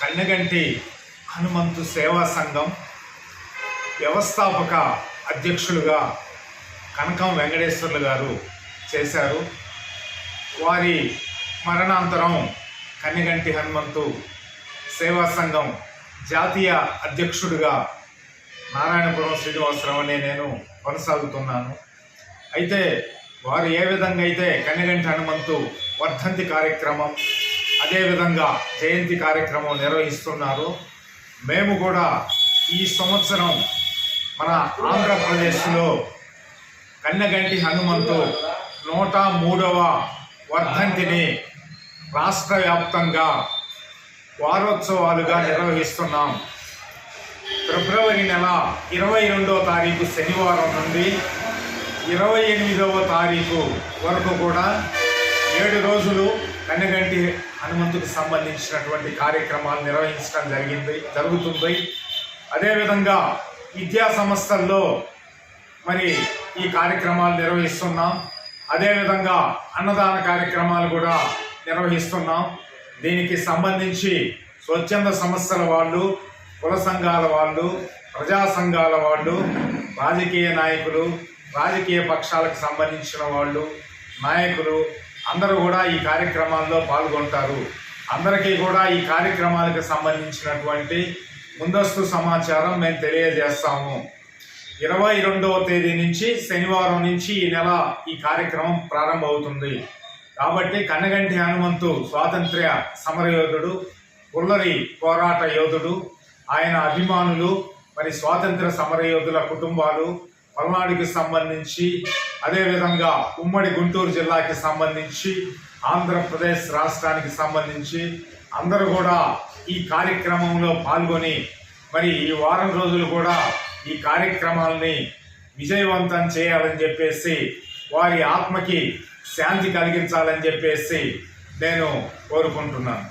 కన్నెగంటి హనుమంతు సేవా సంఘం వ్యవస్థాపక అధ్యక్షులుగా కనకం వెంకటేశ్వర్లు గారు చేశారు. వారి మరణాంతరం కన్నెగంటి హనుమంతు సేవా సంఘం జాతీయ అధ్యక్షుడిగా నారాయణపురం శ్రీనివాసరావు అనే నేను కొనసాగుతున్నాను. అయితే వారు ఏ విధంగా అయితే కన్నెగంటి హనుమంతు వర్ధంతి కార్యక్రమం అదేవిధంగా జయంతి కార్యక్రమం నిర్వహిస్తున్నారు. మేము కూడా ఈ సంవత్సరం మన ఆంధ్రప్రదేశ్లో కన్నగంటి హనుమంతు నూట మూడవ వర్ధంతిని రాష్ట్ర వ్యాప్తంగా వారోత్సవాలుగా నిర్వహిస్తున్నాం. ఫిబ్రవరి నెల ఇరవై రెండవ తారీఖు శనివారం నుండి ఇరవై ఎనిమిదవ తారీఖు వరకు కూడా ఏడు రోజులు కన్నగంటి హనుమంతుకు సంబంధించినటువంటి కార్యక్రమాలు నిర్వహించడం జరిగింది జరుగుతుంది. అదేవిధంగా విద్యా సంస్థల్లో మరి ఈ కార్యక్రమాలు నిర్వహిస్తున్నాం. అదేవిధంగా అన్నదాన కార్యక్రమాలు కూడా నిర్వహిస్తున్నాం. దీనికి సంబంధించి స్వచ్ఛంద సంస్థల వాళ్ళు కుల సంఘాల వాళ్ళు ప్రజా సంఘాల వాళ్ళు రాజకీయ నాయకులు రాజకీయ పక్షాలకు సంబంధించిన వాళ్ళు నాయకులు అందరూ కూడా ఈ కార్యక్రమాల్లో పాల్గొంటారు. అందరికీ కూడా ఈ కార్యక్రమాలకు సంబంధించినటువంటి ముందస్తు సమాచారం మేము తెలియజేస్తాము. ఇరవై రెండవ తేదీ నుంచి శనివారం నుంచి ఈ నెల ఈ కార్యక్రమం ప్రారంభమవుతుంది. కాబట్టి కన్నగంటి హనుమంతు స్వాతంత్ర్య సమరయోధుడు పుల్లరి పోరాట యోధుడు ఆయన అభిమానులు మరి స్వాతంత్ర సమరయోధుల కుటుంబాలు పల్నాడుకి సంబంధించి అదేవిధంగా ఉమ్మడి గుంటూరు జిల్లాకి సంబంధించి ఆంధ్రప్రదేశ్ రాష్ట్రానికి సంబంధించి అందరూ కూడా ఈ కార్యక్రమంలో పాల్గొని మరి ఈ వారం రోజులు కూడా ఈ కార్యక్రమాల్ని విజయవంతం చేయాలని చెప్పేసి వారి ఆత్మకి శాంతి కలిగించాలని చెప్పేసి నేను కోరుకుంటున్నాను.